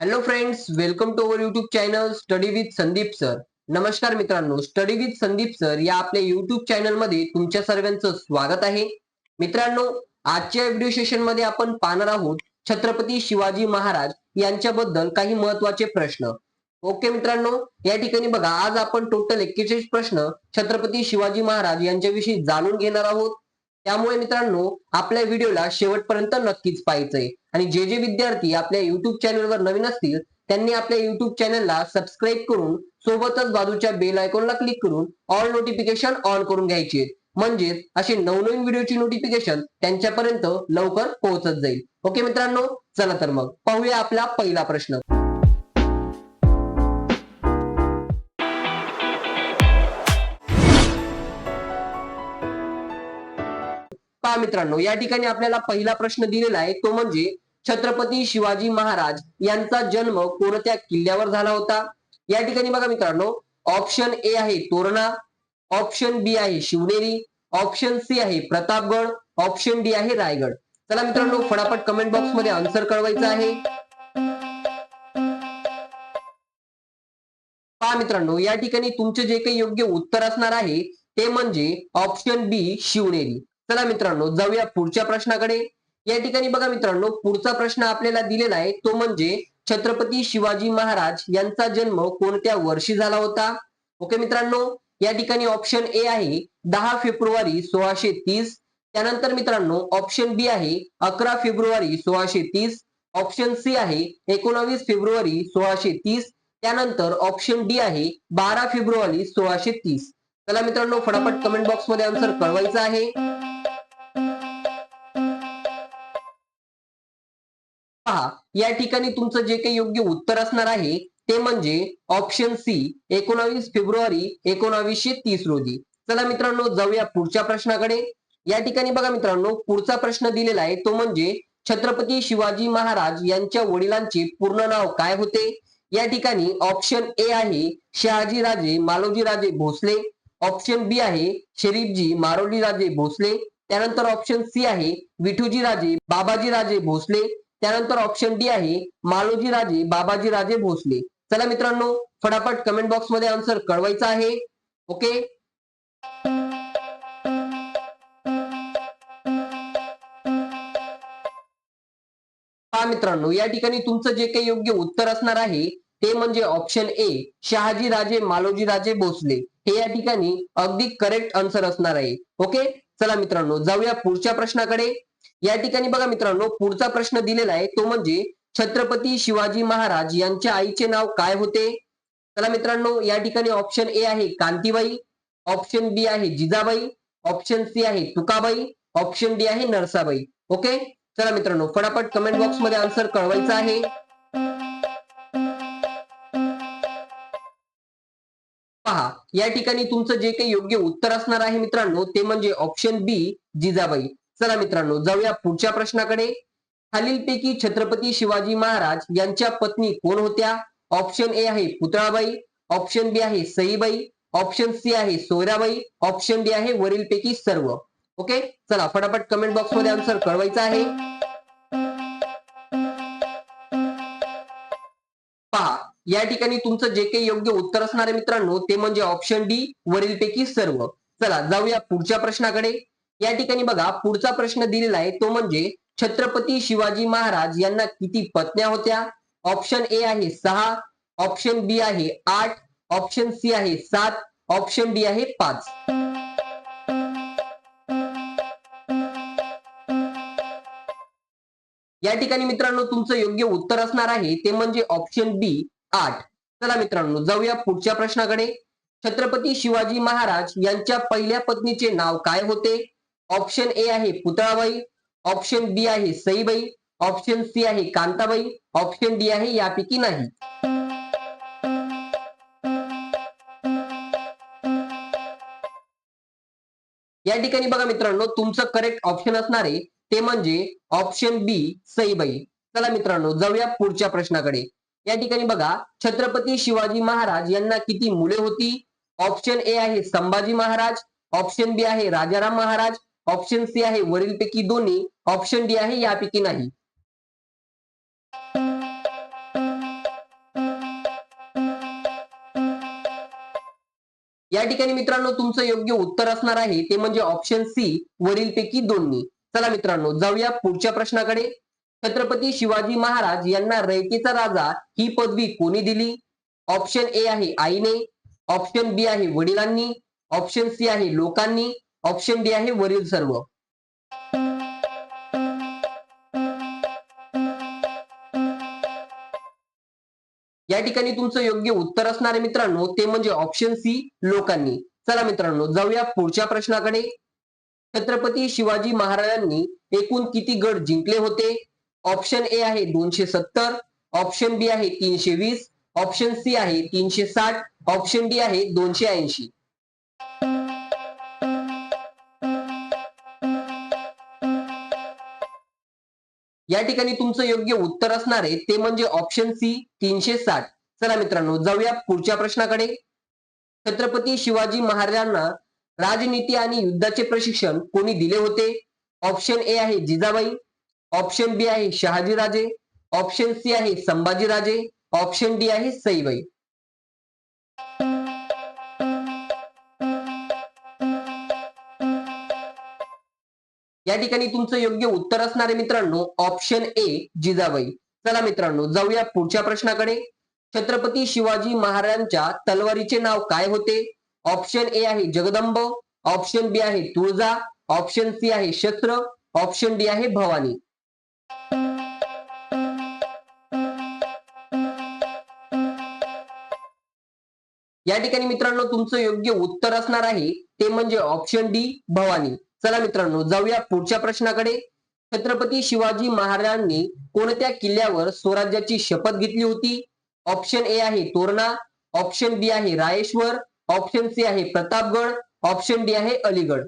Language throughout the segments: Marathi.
Hello friends welcome to our YouTube channel study with Sandeep sir नमस्कार मित्रांनो स्टडी विथ संदीप सर या आपल्या युट्यूब चॅनलमध्ये तुमच्या सर्वांचं स्वागत आहे. मित्रांनो आजच्या व्हिडिओ सेशनमध्ये आपण पाहणार आहोत छत्रपती शिवाजी महाराज यांच्याबद्दल काही महत्त्वाचे प्रश्न. ओके मित्रांनो या ठिकाणी बघा आज आपण टोटल एक्केचाळीस प्रश्न छत्रपती शिवाजी महाराज यांच्याविषयी जाणून घेणार आहोत. त्यामुळे मित्रांनो आपल्या व्हिडिओला शेवटपर्यंत नक्कीच पाहायचंय. आणि जे जे विद्यार्थी आपल्या युट्यूब चॅनलवर नवीन असतील त्यांनी आपल्या युट्यूब चॅनलला सबस्क्राईब करून सोबतच बाजूच्या बेल आयकॉनला क्लिक करून ऑल नोटिफिकेशन ऑन करून घ्यायचे म्हणजेच असे नवनवीन व्हिडिओची नोटिफिकेशन त्यांच्यापर्यंत लवकर पोहोचत जाईल. ओके मित्रांनो? चला तर मग पाहूया आपला पहिला प्रश्न. पहा मित्रांनो या ठिकाणी आपल्याला पहिला प्रश्न दिलेला आहे तो म्हणजे छत्रपती शिवाजी महाराज यांचा जन्म कोणत्या किल्ल्यावर झाला होता? या ठिकाणी बघा मित्रांनो ऑप्शन ए आहे तोरणा ऑप्शन बी आहे शिवनेरी ऑप्शन सी आहे प्रतापगड ऑप्शन डी आहे रायगड. चला मित्रांनो फटाफट कमेंट बॉक्समध्ये आन्सर कळवायचं आहे. पहा मित्रांनो या ठिकाणी तुमचे जे काही योग्य उत्तर असणार आहे ते म्हणजे ऑप्शन बी शिवनेरी. चला मित्रांनो जाऊया पुढच्या प्रश्नाकडे. या ठिकाणी बघा मित्रांनो पुढचा प्रश्न आपल्याला दिलेला आहे तो म्हणजे छत्रपती शिवाजी महाराज यांचा जन्म कोणत्या वर्षी झाला होता? ओके मित्रांनो या ठिकाणी ऑप्शन ए आहे दहा फेब्रुवारी सोळाशे तीस. त्यानंतर मित्रांनो ऑप्शन बी आहे अकरा फेब्रुवारी सोळाशे तीस. ऑप्शन सी आहे एकोणावीस फेब्रुवारी सोळाशे तीस. त्यानंतर ऑप्शन डी आहे बारा फेब्रुवारी सोळाशे तीस. चला मित्रांनो फटाफट कमेंट बॉक्समध्ये आन्सर कळवायचा आहे. पहा या ठिकाणी तुमचं जे काही योग्य उत्तर असणार आहे ते म्हणजे ऑप्शन सी एकोणावीस फेब्रुवारी एकोणावीसशे तीस रोजी. चला मित्रांनो जाऊया पुढच्या प्रश्नाकडे. या ठिकाणी बघा मित्रांनो पुढचा प्रश्न दिलेला आहे तो म्हणजे छत्रपती शिवाजी महाराज यांच्या वडिलांचे पूर्ण नाव काय होते? या ठिकाणी ऑप्शन ए आहे शहाजी राजे राजे भोसले. ऑप्शन बी आहे शरीफजी मारोलीराजे भोसले. त्यानंतर ऑप्शन सी आहे विठूजीराजे राजे भोसले. त्यानंतर ऑप्शन डी आहे मालोजी राजे बाबाजी राजे भोसले. चला मित्रांनो फटाफट कमेंट बॉक्समध्ये आन्सर कळवायचा आहे. ओके मित्रांनो या ठिकाणी तुमचं जे काही योग्य उत्तर असणार आहे ते म्हणजे ऑप्शन ए शहाजी राजे मालोजी राजे भोसले. हे या ठिकाणी अगदी करेक्ट आन्सर असणार आहे. ओके चला मित्रांनो जाऊया पुढच्या प्रश्नाकडे. या ठिकाणी बघा मित्रांनो पुढचा प्रश्न दिलेला आहे तो म्हणजे छत्रपती शिवाजी महाराज यांच्या आईचे नाव काय होते? चला मित्रांनो या ठिकाणी ऑप्शन ए आहे कांतीबाई ऑप्शन बी आहे जिजाबाई ऑप्शन सी आहे तुकाबाई ऑप्शन डी आहे नरसाबाई. ओके चला मित्रांनो फटाफट कमेंट बॉक्समध्ये आन्सर कळवायचा आहे. पहा या ठिकाणी तुमचं जे काही योग्य उत्तर असणार आहे मित्रांनो ते म्हणजे ऑप्शन बी जिजाबाई. चला मित्रांनो जाऊया पुढच्या प्रश्नाकडे. खालीलपैकी छत्रपती शिवाजी महाराज यांच्या पत्नी कोण होत्या? ऑप्शन ए आहे पुतळाबाई ऑप्शन बी आहे सईबाई ऑप्शन सी आहे सोयराबाई ऑप्शन डी आहे वरीलपैकी सर्व. ओके चला फटाफट कमेंट बॉक्समध्ये आन्सर कळवायचा आहे. पहा या ठिकाणी तुमचं जे काही योग्य उत्तर असणार आहे मित्रांनो ते म्हणजे ऑप्शन डी वरीलपैकी सर्व. चला जाऊया पुढच्या प्रश्नाकडे. या ठिकाणी बघा पुढचा प्रश्न दिलेला आहे तो म्हणजे छत्रपती शिवाजी महाराज यांना किती पत्न्या होत्या? ऑप्शन ए आहे सहा ऑप्शन बी आहे आठ ऑप्शन सी आहे सात ऑप्शन डी आहे पाच. या ठिकाणी मित्रांनो तुमचं योग्य उत्तर असणार आहे ते म्हणजे ऑप्शन बी आठ. चला मित्रांनो जाऊया पुढच्या प्रश्नाकडे. छत्रपती शिवाजी महाराज यांच्या पहिल्या पत्नीचे नाव काय होते? ऑप्शन ए आहे पुतळाबाई ऑप्शन बी आहे सईबाई ऑप्शन सी आहे कांताबाई ऑप्शन डी आहे यापैकी नाही. या ठिकाणी बघा मित्रांनो तुमचं करेक्ट ऑप्शन असणारे ते म्हणजे ऑप्शन बी सईबाई. चला मित्रांनो जाऊया पुढच्या प्रश्नाकडे. या ठिकाणी बघा छत्रपती शिवाजी महाराज यांना किती मुले होती? ऑप्शन ए आहे संभाजी महाराज ऑप्शन बी आहे राजाराम महाराज ऑप्शन सी आहे वरीलपैकी दोन्ही. ऑप्शन डी आहे यापैकी नाही. या ठिकाणी मित्रांनो तुमचं योग्य उत्तर असणार आहे. ते म्हणजे ऑप्शन सी वरीलपैकी दोन्ही. चला मित्रांनो जाऊया पुढच्या प्रश्नाकडे. छत्रपती शिवाजी महाराज यांना रयतेचा राजा ही पदवी कोणी दिली? ऑप्शन ए आहे आईने. ऑप्शन बी आहे वडिलांनी. ऑप्शन सी आहे लोकांनी. ऑप्शन डी आहे वरील सर्व. या ठिकाणी तुमचं योग्य उत्तर असणार आहे मित्रांनो ते म्हणजे ऑप्शन सी लोकांनी. चला मित्रांनो जाऊया पुढच्या प्रश्नाकडे. छत्रपती शिवाजी महाराजांनी एकूण किती गड जिंकले होते? ऑप्शन ए आहे दोनशे सत्तर ऑप्शन बी आहे तीनशे वीस ऑप्शन सी आहे तीनशे साठ ऑप्शन डी आहे दोनशे ऐंशी. या ठिकाणी तुमचं योग्य उत्तर असणार आहे. ते म्हणजे ऑप्शन सी तीनशे साठ. चला मित्रांनो जाऊया पुढच्या प्रश्नाकडे. छत्रपती शिवाजी महाराजांना राजनीती आणि युद्धाचे प्रशिक्षण कोणी दिले होते? ऑप्शन ए आहे जिजाबाई. ऑप्शन बी आहे शहाजीराजे. ऑप्शन सी आहे संभाजीराजे. ऑप्शन डी आहे सईबाई. या ठिकाणी तुमचं योग्य उत्तर असणारे मित्रांनो. Option A Jijabai. चला मित्रांनो जाऊया पुढच्या प्रश्नाकडे. छत्रपती शिवाजी महाराजांच्या तलवारीचे नाव काय होते? ऑप्शन ए आहे जगदंब ऑप्शन बी आहे तुळजा ऑप्शन सी आहे शस्त्र ऑप्शन डी आहे भवानी. या ठिकाणी मित्रांनो तुमचं योग्य उत्तर असणार आहे ते म्हणजे ऑप्शन डी भवानी. चला मित्रांनो जाऊया पुढच्या प्रश्नाकडे. छत्रपती शिवाजी महाराजांनी कोणत्या किल्ल्यावर स्वराज्याची शपथ घेतली होती? ऑप्शन ए आहे तोरणा ऑप्शन बी आहे रायेश्वर ऑप्शन सी आहे प्रतापगड ऑप्शन डी आहे अलीगड.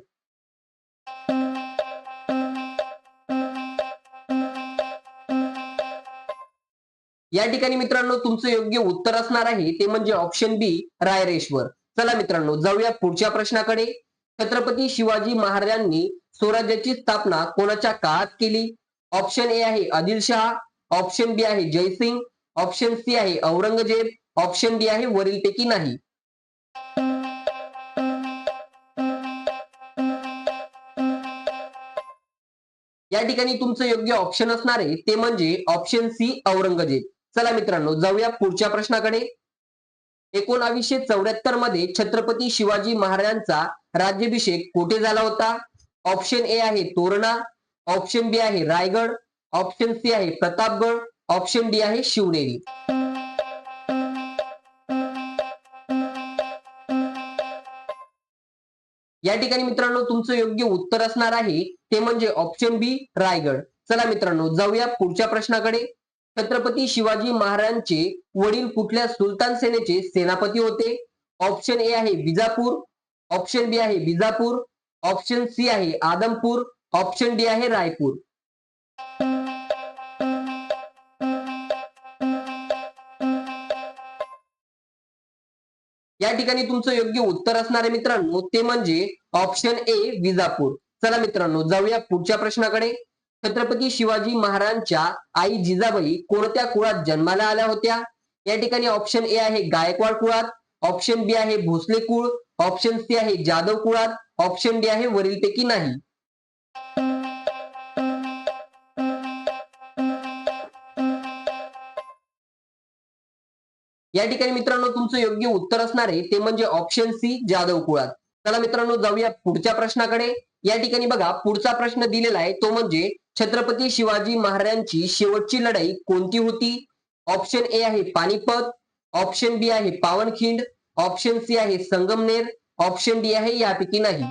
या ठिकाणी मित्रांनो तुमचं योग्य उत्तर असणार आहे ते म्हणजे ऑप्शन बी रायरेश्वर. चला मित्रांनो जाऊया पुढच्या प्रश्नाकडे. छत्रपती शिवाजी महाराजांनी स्वराज्याची स्थापना कोणाच्या काळात केली? ऑप्शन ए आहे आदिलशहा ऑप्शन बी आहे जयसिंग ऑप्शन सी आहे औरंगजेब ऑप्शन डी आहे वरीलपैकी नाही. या ठिकाणी तुमचं योग्य ऑप्शन असणार आहे ते म्हणजे ऑप्शन सी औरंगजेब. चला मित्रांनो जाऊया पुढच्या प्रश्नाकडे. एकोणावीसशे चौऱ्याहत्तरमध्ये छत्रपती शिवाजी महाराजांचा राज्याभिषेक कुठे झाला होता? ऑप्शन ए आहे तोरणा ऑप्शन बी आहे रायगड ऑप्शन सी आहे प्रतापगड ऑप्शन डी आहे शिवनेरी. या ठिकाणी मित्रांनो तुमचं योग्य उत्तर असणार आहे. ते म्हणजे ऑप्शन बी रायगड. चला मित्रांनो जाऊया पुढच्या प्रश्नाकडे. छत्रपती शिवाजी महाराजांचे वडील कुठल्या सुलतान सेनेचे सेनापती होते? ऑप्शन ए आहे विजापूर. ऑप्शन बी आहे विजापूर. ऑप्शन सी आहे आदमपूर. ऑप्शन डी आहे रायपूर. या ठिकाणी तुमचं योग्य उत्तर असणार आहे मित्रांनो. ते म्हणजे ऑप्शन ए विजापूर. चला मित्रांनो जाऊया पुढच्या प्रश्नाकडे. छत्रपती शिवाजी महाराजांच्या आई जिजाबाई कोणत्या कुळात जन्माला आल्या होत्या? या ठिकाणी ऑप्शन ए आहे गायकवाड कुळात ऑप्शन बी आहे भोसले कुळ ऑप्शन सी आहे जाधव कुळात ऑप्शन डी आहे वरीलपैकी नाही. या ठिकाणी मित्रांनो तुमचं योग्य उत्तर असणार आहे ते म्हणजे ऑप्शन सी जाधव कुळात. चला मित्रांनो जाऊया पुढच्या प्रश्नाकडे. या ठिकाणी बघा पुढचा प्रश्न दिलेला आहे तो म्हणजे छत्रपती शिवाजी महाराजांची शेवटची लढाई कोणती होती? ऑप्शन ए आहे पानिपत ऑप्शन बी आहे पावनखिंड ऑप्शन सी आहे संगमनेर ऑप्शन डी आहे यापैकी नाही.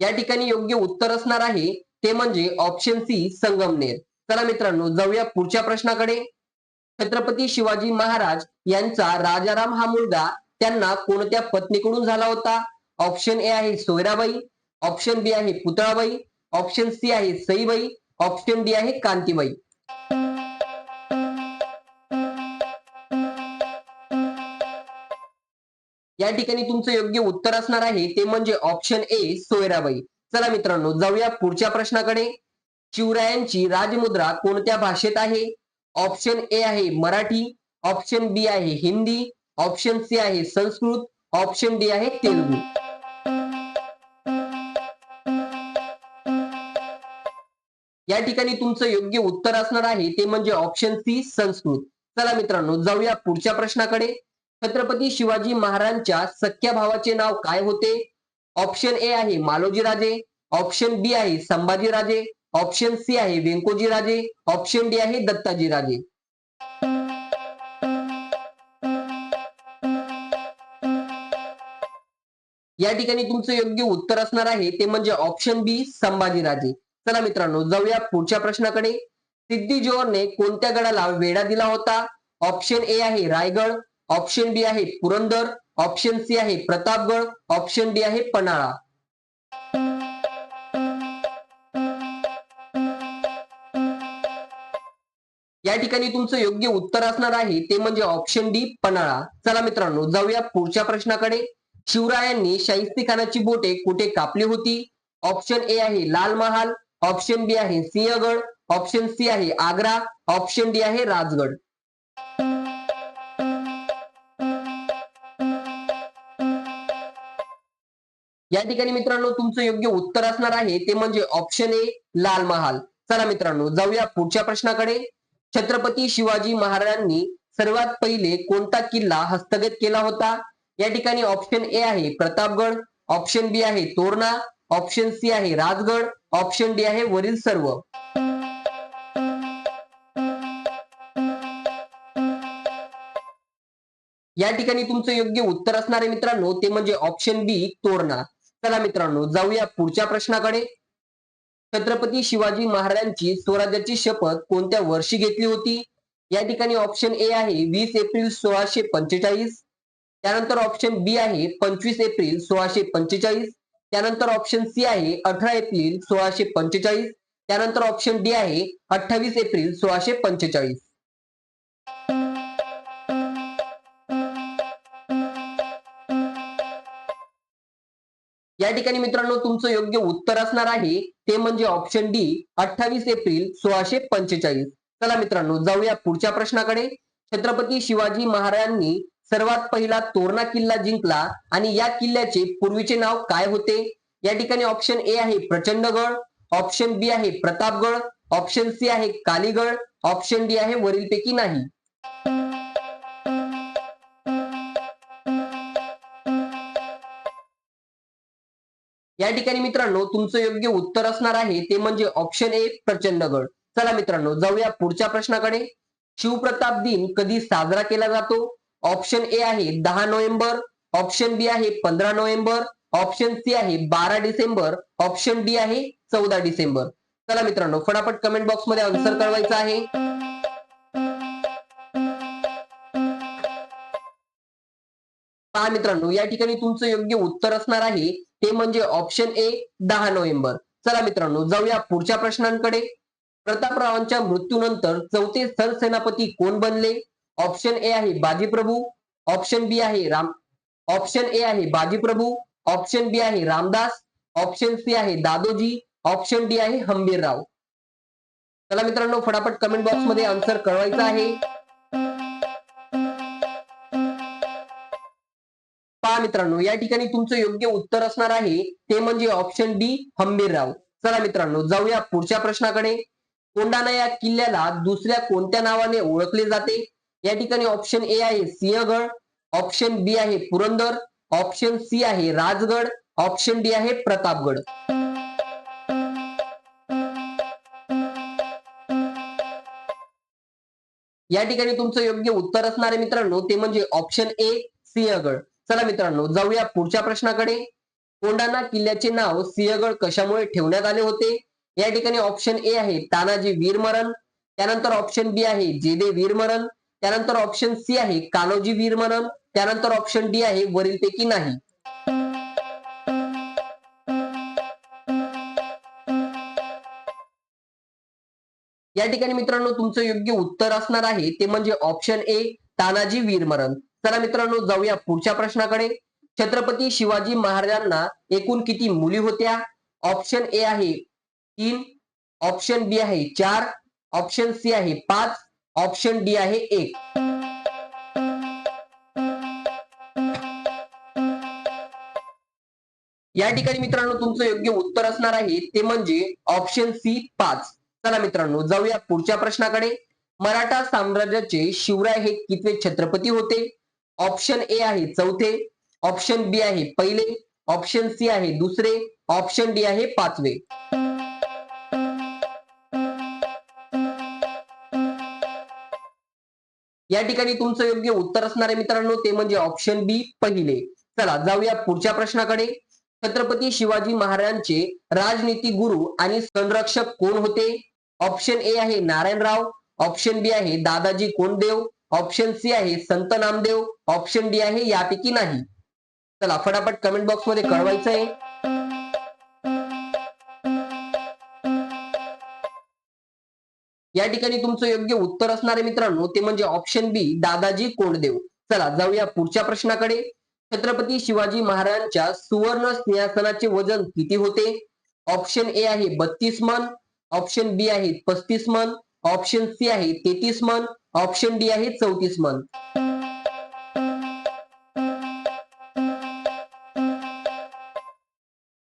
या ठिकाणी योग्य उत्तर असणार आहे ते म्हणजे ऑप्शन सी संगमनेर. चला मित्रांनो जाऊया पुढच्या प्रश्नाकडे. छत्रपती शिवाजी महाराज यांचा राजाराम हा मुलगा त्यांना कोणत्या पत्नीकडून झाला होता? ऑप्शन ए आहे सोयराबाई ऑप्शन बी आहे पुतळाबाई ऑप्शन सी आहे सईबाई ऑप्शन डी आहे कांतीबाई. या ठिकाणी तुमचं योग्य उत्तर असणार आहे ते म्हणजे ऑप्शन ए सोयराबाई. चला मित्रांनो जाऊया पुढच्या प्रश्नाकडे. शिवरायांची राजमुद्रा कोणत्या भाषेत आहे? ऑप्शन ए आहे मराठी ऑप्शन बी आहे हिंदी ऑप्शन सी आहे संस्कृत ऑप्शन डी आहे तेलुगू. या ठिकाणी तुमचं योग्य उत्तर असणार आहे ते म्हणजे ऑप्शन सी संस्कृत. चला मित्रांनो जाऊया पुढच्या प्रश्नाकडे. छत्रपती शिवाजी महाराजांच्या सख्या भावाचे नाव काय होते? ऑप्शन ए आहे मालोजी राजे ऑप्शन बी आहे संभाजी राजे ऑप्शन सी आहे व्यंकोजी राजे ऑप्शन डी आहे दत्ताजी राजे या ठिकाणी तुमचं योग्य उत्तर असणार आहे ते म्हणजे ऑप्शन बी संभाजी राजे चला मित्रांनो जाऊया पुढच्या प्रश्नाकडे. सिद्धी जोहरने कोणत्या गडाला वेढा दिला होता? ऑप्शन ए आहे रायगड ऑप्शन बी आहे पुरंदर ऑप्शन सी आहे प्रतापगड ऑप्शन डी आहे पन्हाळा. या ठिकाणी तुमचं योग्य उत्तर असणार आहे ते म्हणजे ऑप्शन डी पन्हाळा. चला मित्रांनो जाऊया पुढच्या प्रश्नाकडे. शिवरायांनी शाहिस्ती खानाची बोटे कुठे कापली होती? ऑप्शन ए आहे लाल महाल ऑप्शन बी आहे सिंहगड ऑप्शन सी आहे आग्रा ऑप्शन डी आहे राजगड. या ठिकाणी मित्रांनो तुमचं योग्य उत्तर असणार आहे ते म्हणजे ऑप्शन ए लाल महाल. चला मित्रांनो जाऊया पुढच्या प्रश्नाकडे. छत्रपती शिवाजी महाराजांनी सर्वात पहिले कोणता किल्ला हस्तगत केला होता? या ठिकाणी ऑप्शन ए आहे प्रतापगड ऑप्शन बी आहे तोरणा ऑप्शन सी आहे राजगड ऑप्शन डी आहे वरील सर्व. या ठिकाणी तुमचं योग्य उत्तर असणारे मित्रांनो ते म्हणजे ऑप्शन बी तोरणा. चला मित्रांनो जाऊया पुढच्या प्रश्नाकडे. छत्रपती शिवाजी महाराजांची स्वराज्याची शपथ कोणत्या वर्षी घेतली होती? या ठिकाणी ऑप्शन ए आहे वीस एप्रिल सोळाशे पंचेचाळीस. त्यानंतर ऑप्शन बी आहे पंचवीस एप्रिल सोळाशे पंचेचाळीस. त्यानंतर ऑप्शन सी आहे अठरा एप्रिल सोळाशे पंचेचाळीस. त्यानंतर ऑप्शन डी आहे अठ्ठावीस एप्रिल सोळाशे पंचेचाळीस. या ठिकाणी मित्रांनो तुमचं योग्य उत्तर असणार आहे. ते म्हणजे ऑप्शन डी अठ्ठावीस एप्रिल सोळाशे पंचेचाळीस. चला मित्रांनो जाऊया पुढच्या प्रश्नाकडे. छत्रपती शिवाजी महाराजांनी सर्वात पहिला तोरणा किल्ला जिंकला आणि या किल्ल्याचे पूर्वीचे नाव काय होते? या ठिकाणी ऑप्शन ए आहे प्रचंडगड ऑप्शन बी आहे प्रतापगड ऑप्शन सी आहे कालीगड ऑप्शन डी आहे वरीलपैकी नाही. या ठिकाणी मित्रांनो तुमचं योग्य उत्तर असणार आहे ते म्हणजे ऑप्शन ए प्रचंडगड चला मित्रांनो जाऊया पुढच्या प्रश्नाकडे. शिवप्रताप दिन कधी साजरा केला जातो? ऑप्शन ए आहे दहा नोव्हेंबर ऑप्शन बी आहे पंधरा नोव्हेंबर ऑप्शन सी आहे बारा डिसेंबर ऑप्शन डी आहे चौदा डिसेंबर. चला मित्रांनो फटाफट कमेंट बॉक्समध्ये आन्सर कळवायचा आहे. पहा मित्रांनो या ठिकाणी तुमचं योग्य उत्तर असणार आहे ते म्हणजे ऑप्शन ए दहा नोव्हेंबर. चला मित्रांनो जाऊया पुढच्या प्रश्नांकडे. प्रतापरावांच्या मृत्यूनंतर चौथे सरसेनापती कोण बनले? ऑप्शन ए आहे बाजीप्रभू. ऑप्शन बी आहे राम ऑप्शन ए आहे बाजीप्रभू. ऑप्शन बी आहे रामदास. ऑप्शन सी आहे दादोजी. ऑप्शन डी आहे हंबीरराव. चला मित्रांनो फटाफट कमेंट बॉक्समध्ये आन्सर कळवायचा आहे. मित्रांनो या ठिकाणी तुमचं योग्य उत्तर असणार आहे. ते म्हणजे ऑप्शन डी हंबीरराव चला मित्रांनो जाऊया पुढच्या प्रश्नाकडे. कोंडाणा या किल्ल्याला दुसऱ्या कोणत्या नावाने ओळखले जाते? या ठिकाणी ऑप्शन ए आहे सिंहगड ऑप्शन बी आहे पुरंदर ऑप्शन सी आहे राजगड ऑप्शन डी आहे प्रतापगड. या ठिकाणी तुमचं योग्य उत्तर असणारे मित्रांनो ते म्हणजे ऑप्शन ए सिंहगड. चला मित्रांनो जाऊया पुढच्या प्रश्नाकडे. कोंडाणा किल्ल्याचे नाव सिंहगड कशामुळे ठेवण्यात आले होते? या ठिकाणी ऑप्शन ए आहे तानाजी वीरमरण. त्यानंतर ऑप्शन बी आहे जेदे वीरमरण. त्यानंतर ऑप्शन सी आहे कान्होजी वीरमरण. त्यानंतर ऑप्शन डी आहे वरीलपैकी नाही. या ठिकाणी मित्रांनो तुमचं योग्य उत्तर असणार आहे. ते म्हणजे ऑप्शन ए तानाजी वीरमरण. चला मित्रांनो जाऊया पुढच्या प्रश्नाकडे. छत्रपती शिवाजी महाराजांना एकूण किती मुली होत्या? ऑप्शन ए आहे तीन ऑप्शन बी आहे चार ऑप्शन सी आहे पाच ऑप्शन डी आहे एक. या ठिकाणी मित्रांनो तुमचं योग्य उत्तर असणार आहे. ते म्हणजे ऑप्शन सी पाच. चला मित्रांनो जाऊया पुढच्या प्रश्नाकडे. मराठा साम्राज्याचे शिवराय हे कितवे छत्रपती होते? ऑप्शन ए आहे चौथे ऑप्शन बी आहे पहिले ऑप्शन सी आहे दुसरे ऑप्शन डी आहे पाचवे. या ठिकाणी तुमचं योग्य उत्तर असणार आहे मित्रांनो ते म्हणजे ऑप्शन बी पहिले. चला जाऊया पुढच्या प्रश्नाकडे. छत्रपती शिवाजी महाराजांचे राजनीती गुरु आणि संरक्षक कोण होते? ऑप्शन ए आहे नारायणराव ऑप्शन बी आहे दादाजी कोंडदेव ऑप्शन सी आहे संत नामदेव. ऑप्शन डी आहे यापैकी नाही. चला फटाफट कमेंट बॉक्समध्ये कळवायचं आहे या ठिकाणी तुमचं योग्य उत्तर असणारे मित्रांनो. ते म्हणजे ऑप्शन बी दादाजी कोंडदेव. चला जाऊया पुढच्या प्रश्नाकडे. छत्रपती शिवाजी महाराजांच्या सुवर्ण सिंहासनाचे वजन किती होते? ऑप्शन ए आहे बत्तीस मन. ऑप्शन बी आहे पस्तीस मन. ऑप्शन सी आहे तेहतीस मन. ऑप्शन डी आहे चौतीस मन.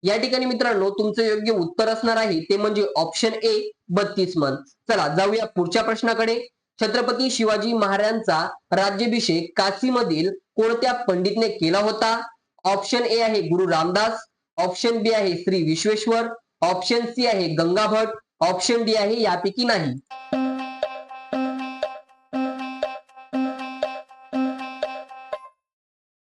या ठिकाणी मित्रांनो तुमचं योग्य उत्तर असणार आहे. ते म्हणजे ऑप्शन ए बत्तीस मन. चला जाऊया पुढच्या प्रश्नाकडे. छत्रपती शिवाजी महाराजांचा राज्याभिषेक काशीमधील कोणत्या पंडितने केला होता? ऑप्शन ए आहे गुरु रामदास. ऑप्शन बी आहे श्री विश्वेश्वर. ऑप्शन सी आहे गंगाभट. ऑप्शन डी आहे यापैकी नाही.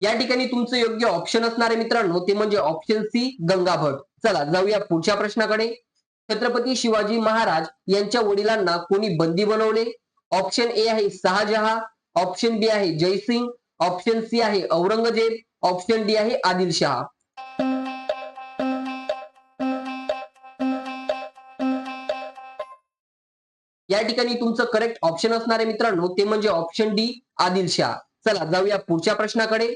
या ठिकाणी तुमचं योग्य ऑप्शन असणार आहे मित्रांनो ते म्हणजे ऑप्शन सी गंगा भट चला जाऊया पुढच्या प्रश्नाकडे. छत्रपती शिवाजी महाराज यांच्या वडिलांना कोणी बंदी बनवले? ऑप्शन ए आहे शहाजहा ऑप्शन बी आहे जयसिंग ऑप्शन सी आहे औरंगजेब ऑप्शन डी आहे आदिलशहा. या ठिकाणी तुमचं करेक्ट ऑप्शन असणार आहे मित्रांनो ते म्हणजे ऑप्शन डी आदिलशहा. चला जाऊया पुढच्या प्रश्नाकडे.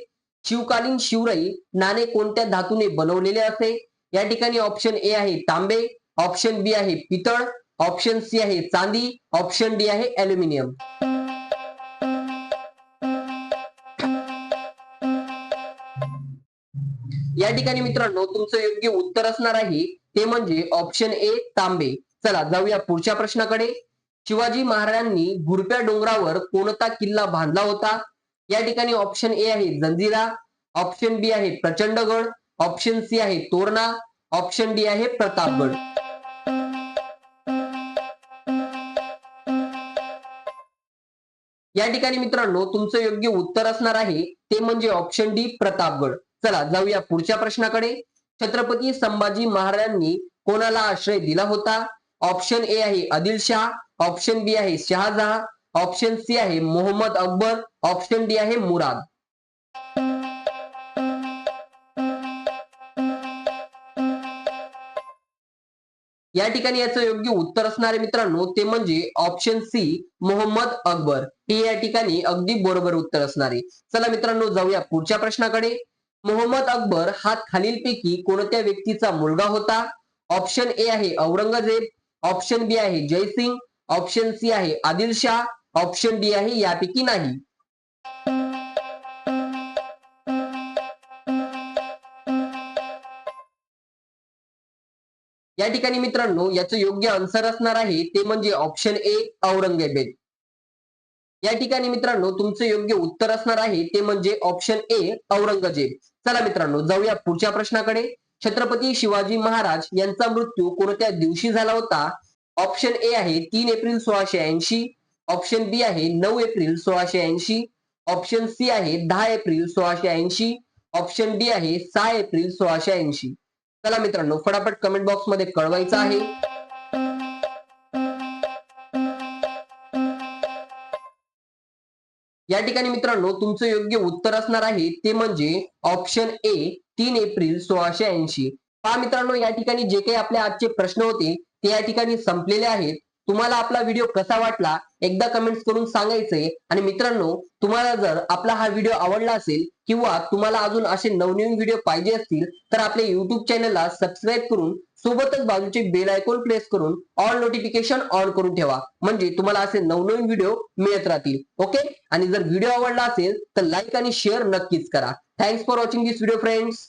शिवकालीन शिवराई नाणे कोणत्या धातूने बनवलेले असे? या ठिकाणी ऑप्शन ए आहे तांबे ऑप्शन बी आहे पितळ ऑप्शन सी आहे चांदी ऑप्शन डी आहे अल्युमिनियम या ठिकाणी मित्रांनो तुमचं योग्य उत्तर असणार आहे ते म्हणजे ऑप्शन ए तांबे. चला जाऊया पुढच्या प्रश्नाकडे. शिवाजी महाराजांनी घुरप्या डोंगरावर कोणता किल्ला बांधला होता? या ठिकाणी ऑप्शन ए आहे जंजिरा ऑप्शन बी आहे प्रचंडगड ऑप्शन सी आहे तोरणा ऑप्शन डी आहे प्रतापगड. या ठिकाणी मित्रांनो तुमचं योग्य उत्तर असणार आहे ते म्हणजे ऑप्शन डी प्रतापगड. चला जाऊया पुढच्या प्रश्नाकडे. छत्रपती संभाजी महाराजांनी कोणाला आश्रय दिला होता? ऑप्शन ए आहे आदिलशाह ऑप्शन बी आहे शहाजहा ऑप्शन सी आहे मोहम्मद अकबर ऑप्शन डी आहे मुराद. या ठिकाणी याचं योग्य उत्तर असणारे मित्रांनो ते म्हणजे ऑप्शन सी मोहम्मद अकबर. हे या ठिकाणी अगदी बरोबर उत्तर असणारे चला मित्रांनो जाऊया पुढच्या प्रश्नाकडे. मोहम्मद अकबर हा खालीलपैकी कोणत्या व्यक्तीचा मुलगा होता? ऑप्शन ए आहे औरंगजेब ऑप्शन बी आहे जयसिंग ऑप्शन सी आहे. आदिलशाह ऑप्शन डी आहे यापैकी नाही. या ठिकाणी मित्रांनो याचं योग्य आन्सर असणार आहे ते म्हणजे ऑप्शन ए औरंगजेब. या ठिकाणी मित्रांनो तुमचं योग्य उत्तर असणार आहे ते म्हणजे ऑप्शन ए औरंगजेब. चला मित्रांनो जाऊया पुढच्या प्रश्नाकडे. छत्रपती शिवाजी महाराज यांचा मृत्यू कोणत्या दिवशी झाला होता? ऑप्शन ए आहे तीन एप्रिल सोळाशे ऐंशी. ऑप्शन बी आहे नऊ एप्रिल सोळाशे ऐंशी. ऑप्शन सी आहे दहा एप्रिल सोळाशे ऐंशी. ऑप्शन डी आहे सहा एप्रिल सोळाशे ऐंशी. चला मित्रांनो फटाफट कमेंट बॉक्समध्ये कळवायचं आहे. या ठिकाणी मित्रांनो तुमचं योग्य उत्तर असणार आहे. ते म्हणजे ऑप्शन ए तीन एप्रिल सोळाशे ऐंशी. पहा मित्रांनो या ठिकाणी जे काही आपले आजचे प्रश्न होते ते या ठिकाणी संपलेले आहेत. तुम्हाला आपला व्हिडिओ कसा वाटला एकदा कमेंट्स करून सांगायचंय. आणि मित्रांनो तुम्हाला जर आपला हा व्हिडिओ आवडला असेल किंवा तुम्हाला अजून असे नवनवीन व्हिडिओ पाहिजे असतील तर आपल्या युट्यूब चॅनलला सबस्क्राईब करून सोबतच बाजूचे बेल आयकॉन प्रेस करून ऑल नोटिफिकेशन ऑन करून ठेवा. म्हणजे तुम्हाला असे नवनवीन व्हिडिओ मिळत राहतील. ओके आणि जर व्हिडिओ आवडला असेल तर लाईक आणि शेअर नक्कीच करा. Thanks for watching this video friends